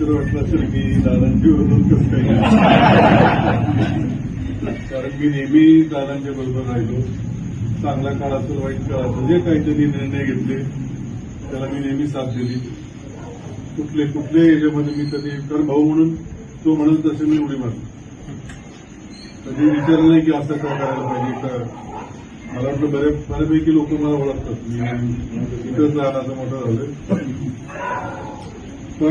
आश्चर्य वाटलं असेल की दादांची बरोबर कसं काही कारण मी नेहमी दादांच्या बरोबर राहिलो. चांगला काळ असेल वाईट काळ असेल जे काही त्यांनी निर्णय घेतले त्याला मी नेहमी साथ दिली. कुठले कुठले याच्यामध्ये मी कधी कर भाऊ म्हणून तो म्हणून तसे मी उडी मारली कधी म्हणजे विचारलं नाही की असं का करायला पाहिजे का मला वाटलं बऱ्या बऱ्यापैकी लोक मला ओळखतात. मी इथंच लहानाचं मोठं झालं पण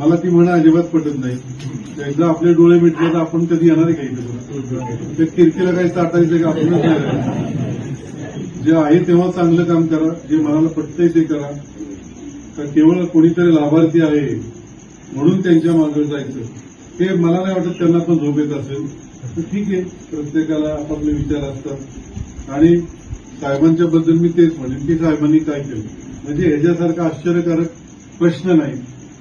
मला ती म्हणा अजिबात पटत नाही. एकदा आपले डोळे मिटले तर आपण कधी येणार आहे ते इथे त्या कीर्तीला काही साठायचं का आपणच जे आहे तेव्हा चांगलं काम करा जे मनाला पटतंय ते करा. का केवळ कोणीतरी लाभार्थी आहे म्हणून त्यांच्या मागे जायचं. ते मला नाही वाटत त्यांना पण झोप येत असेल. तर ठीक आहे प्रत्येकाला आपापले विचार असतात. आणि साहेबांच्या बद्दल मी तेच म्हणेन की साहेबांनी काय केलं? म्हणजे ह्याच्यासारखा आश्चर्यकारक प्रश्न नाही.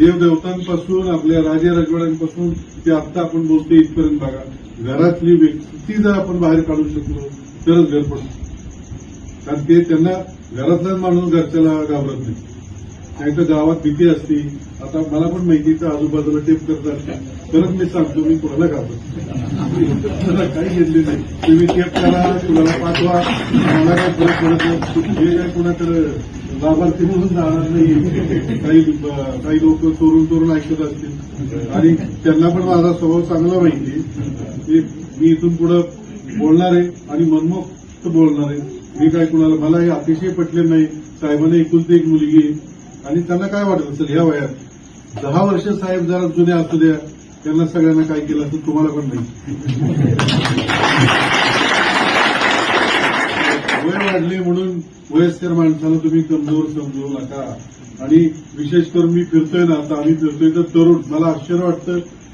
देवदेवतांपासून आपल्या राजे राजवाड्यांपासून ते आत्ता आपण बोलतो इथपर्यंत बघा. घरातली व्यक्ती जर आपण बाहेर काढू शकलो तरच घर पडतो. कारण ते त्यांना घरातलाच माणूस घरच्याला घाबरत नाही. नाही तर गावात भीती असती. आता मला पण माहिती तर आजूबाजूला टेप करतात परत मी सांगतो मी कोणाला घाबरत काही घेतले नाही. तुम्ही टेप करा कुणाला पाठवा. मला काय फरक पडत नाही. हे काय कुणाकडे लाभार्थी म्हणून जाणार नाही काही काही लोक चोरून चोरून ऐकत असतील. आणि त्यांना पण माझा स्वभाव चांगला माहिती की मी इथून पुढे बोलणार आहे आणि मनमोक्त बोलणार आहे. मी काय कुणाला मला हे अतिशय पटले नाही. साहेबांना एकुलती एक मुलगी आहे. आणि त्यांना काय वाटत असेल ह्या वयात? दहा वर्ष साहेब जरा जुने असू द्या. त्यांना सगळ्यांना काय केलं असं तुम्हाला पण नाही वय वाढले म्हणून वयस्कर माणसाला तुम्ही कमजोर समजू नका. आणि विशेष करून मी फिरतोय ना आता आम्ही फिरतोय तर तरुण. मला आश्चर्य वाटतं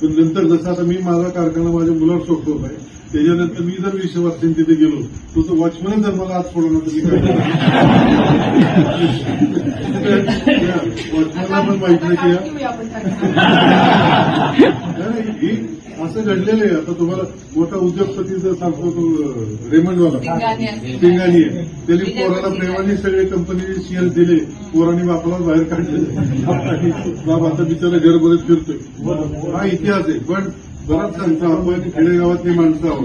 पण नंतर जसं आता मी माझा कारखाना माझ्या मुलावर सोपवत आहे त्याच्यानंतर मी जर वीस वर्षांनी तिथे गेलो तर तो वॉचमन जर मला आज सोडवलं तर मी काय वॉचमनला पण माहीत नाही की? असं घडलेलं आहे. आता तुम्हाला मोठा उद्योगपती जर सांगतो तो रेमंडवाला. सिंगानी आहे. त्यांनी पोराला प्रेमाने सगळे कंपनीचे शेअर दिले. पोरांनी बापाला बाहेर काढले बाप आता बिचारा घर बरेच फिरतोय. हा इतिहास आहे. पण बराच सांगतो आपण खेडेगावातली माणसं आहोत.